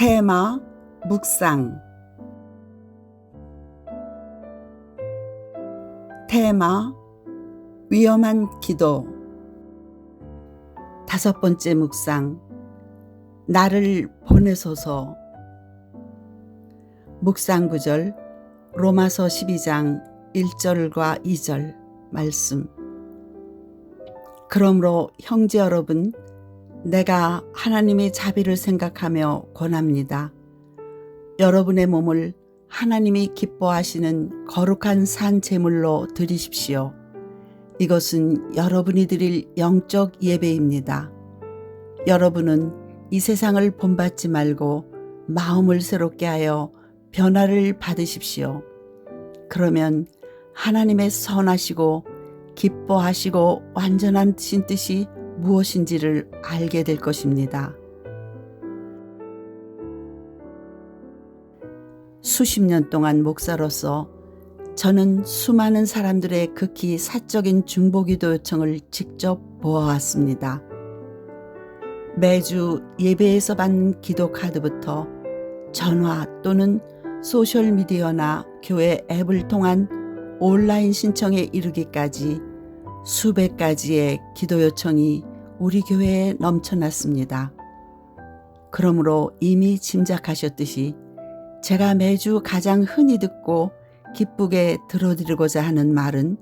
테마 묵상. 테마 위험한 기도. 다섯 번째 묵상. 나를 보내소서. 묵상 구절 로마서 12장 1절과 2절 말씀. 그러므로 형제 여러분 내가 하나님의 자비를 생각하며 권합니다. 여러분의 몸을 하나님이 기뻐하시는 거룩한 산 제물로 드리십시오. 이것은 여러분이 드릴 영적 예배입니다. 여러분은 이 세상을 본받지 말고 마음을 새롭게 하여 변화를 받으십시오. 그러면 하나님의 선하시고 기뻐하시고 완전한 신 뜻이 무엇인지를 알게 될 것입니다. 수십 년 동안 목사로서 저는 수많은 사람들의 극히 사적인 중보기도 요청을 직접 보아왔습니다. 매주 예배에서 받는 기도 카드부터 전화 또는 소셜미디어나 교회 앱을 통한 온라인 신청에 이르기까지 수백 가지의 기도 요청이 우리 교회에 넘쳐났습니다. 그러므로 이미 짐작하셨듯이 제가 매주 가장 흔히 듣고 기쁘게 들어드리고자 하는 말은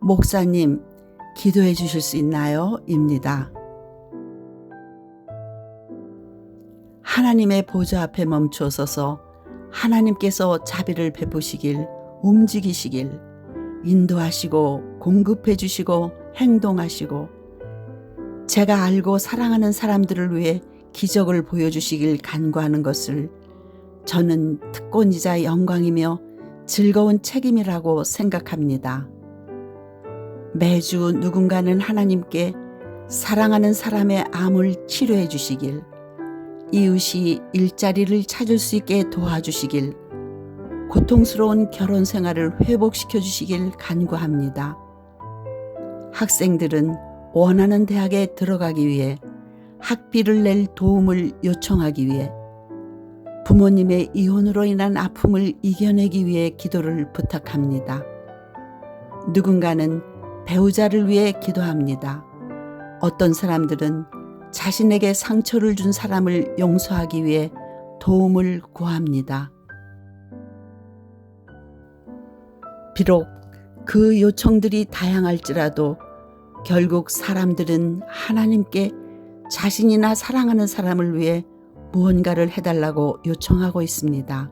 목사님 기도해 주실 수 있나요? 입니다. 하나님의 보좌 앞에 멈추어서서 하나님께서 자비를 베푸시길 움직이시길 인도하시고 공급해 주시고 행동하시고 제가 알고 사랑하는 사람들을 위해 기적을 보여주시길 간구하는 것을 저는 특권이자 영광이며 즐거운 책임이라고 생각합니다. 매주 누군가는 하나님께 사랑하는 사람의 암을 치료해 주시길, 이웃이 일자리를 찾을 수 있게 도와주시길, 고통스러운 결혼 생활을 회복시켜 주시길 간구합니다. 학생들은 원하는 대학에 들어가기 위해 학비를 낼 도움을 요청하기 위해 부모님의 이혼으로 인한 아픔을 이겨내기 위해 기도를 부탁합니다. 누군가는 배우자를 위해 기도합니다. 어떤 사람들은 자신에게 상처를 준 사람을 용서하기 위해 도움을 구합니다. 비록 그 요청들이 다양할지라도 결국 사람들은 하나님께 자신이나 사랑하는 사람을 위해 무언가를 해달라고 요청하고 있습니다.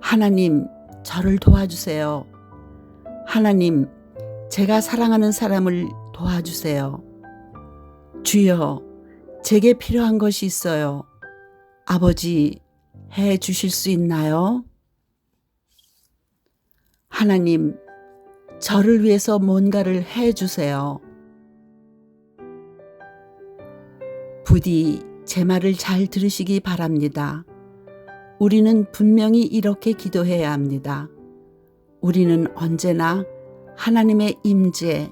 하나님, 저를 도와주세요. 하나님, 제가 사랑하는 사람을 도와주세요. 주여, 제게 필요한 것이 있어요. 아버지, 해 주실 수 있나요? 하나님, 저를 위해서 뭔가를 해 주세요. 부디 제 말을 잘 들으시기 바랍니다. 우리는 분명히 이렇게 기도해야 합니다. 우리는 언제나 하나님의 임재,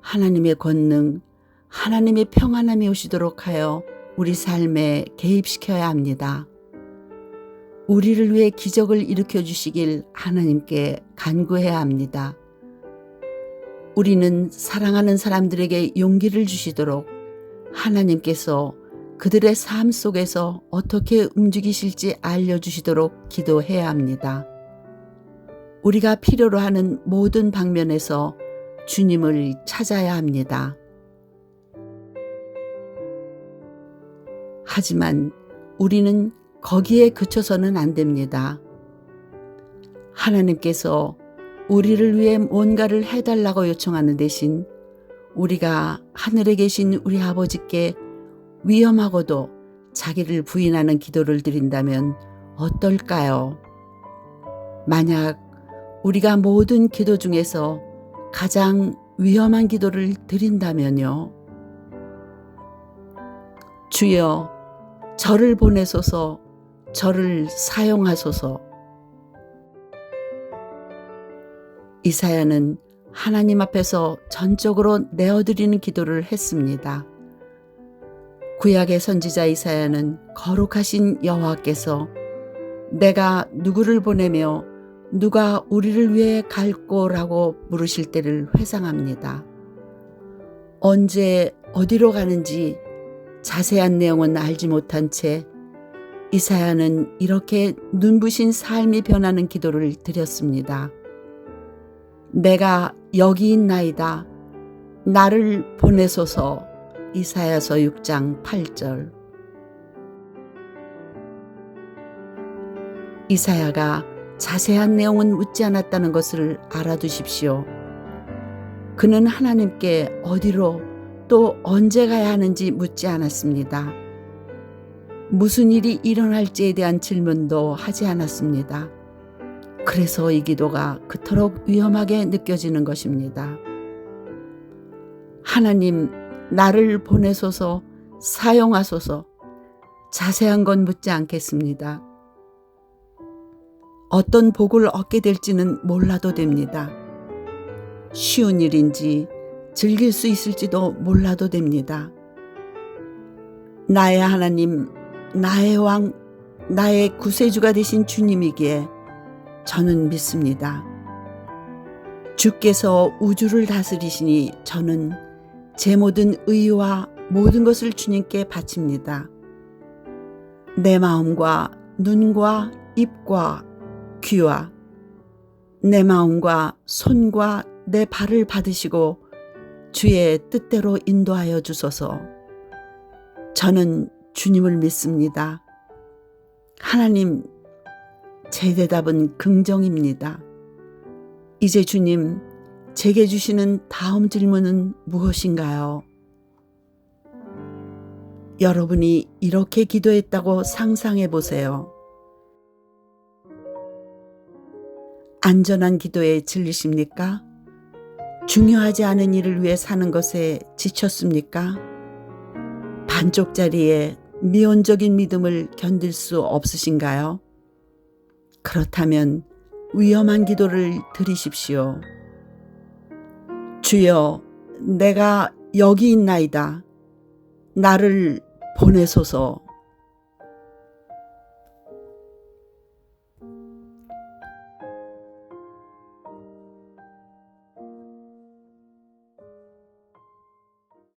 하나님의 권능, 하나님의 평안함이 오시도록 하여 우리 삶에 개입시켜야 합니다. 우리를 위해 기적을 일으켜 주시길 하나님께 간구해야 합니다. 우리는 사랑하는 사람들에게 용기를 주시도록 하나님께서 그들의 삶 속에서 어떻게 움직이실지 알려주시도록 기도해야 합니다. 우리가 필요로 하는 모든 방면에서 주님을 찾아야 합니다. 하지만 우리는 거기에 그쳐서는 안 됩니다. 하나님께서 우리를 위해 뭔가를 해달라고 요청하는 대신 우리가 하늘에 계신 우리 아버지께 위험하고도 자기를 부인하는 기도를 드린다면 어떨까요? 만약 우리가 모든 기도 중에서 가장 위험한 기도를 드린다면요. 주여, 저를 보내소서, 저를 사용하소서. 이사야는 하나님 앞에서 전적으로 내어드리는 기도를 했습니다. 구약의 선지자 이사야는 거룩하신 여호와께서 내가 누구를 보내며 누가 우리를 위해 갈꼬라고 물으실 때를 회상합니다. 언제 어디로 가는지 자세한 내용은 알지 못한 채 이사야는 이렇게 눈부신 삶이 변하는 기도를 드렸습니다. 내가 여기 있나이다. 나를 보내소서. 이사야서 6장 8절. 이사야가 자세한 내용은 묻지 않았다는 것을 알아두십시오. 그는 하나님께 어디로 또 언제 가야 하는지 묻지 않았습니다. 무슨 일이 일어날지에 대한 질문도 하지 않았습니다. 그래서 이 기도가 그토록 위험하게 느껴지는 것입니다. 하나님, 나를 보내소서, 사용하소서, 자세한 건 묻지 않겠습니다. 어떤 복을 얻게 될지는 몰라도 됩니다. 쉬운 일인지 즐길 수 있을지도 몰라도 됩니다. 나의 하나님, 나의 왕, 나의 구세주가 되신 주님이기에 저는 믿습니다. 주께서 우주를 다스리시니 저는 제 모든 의와 모든 것을 주님께 바칩니다. 내 마음과 눈과 입과 귀와 내 마음과 손과 내 발을 받으시고 주의 뜻대로 인도하여 주소서. 저는 주님을 믿습니다. 하나님, 제 대답은 긍정입니다. 이제 주님, 제게 주시는 다음 질문은 무엇인가요? 여러분이 이렇게 기도했다고 상상해 보세요. 안전한 기도에 질리십니까? 중요하지 않은 일을 위해 사는 것에 지쳤습니까? 반쪽짜리에 미온적인 믿음을 견딜 수 없으신가요? 그렇다면 위험한 기도를 드리십시오. 주여, 내가 여기 있나이다. 나를 보내소서.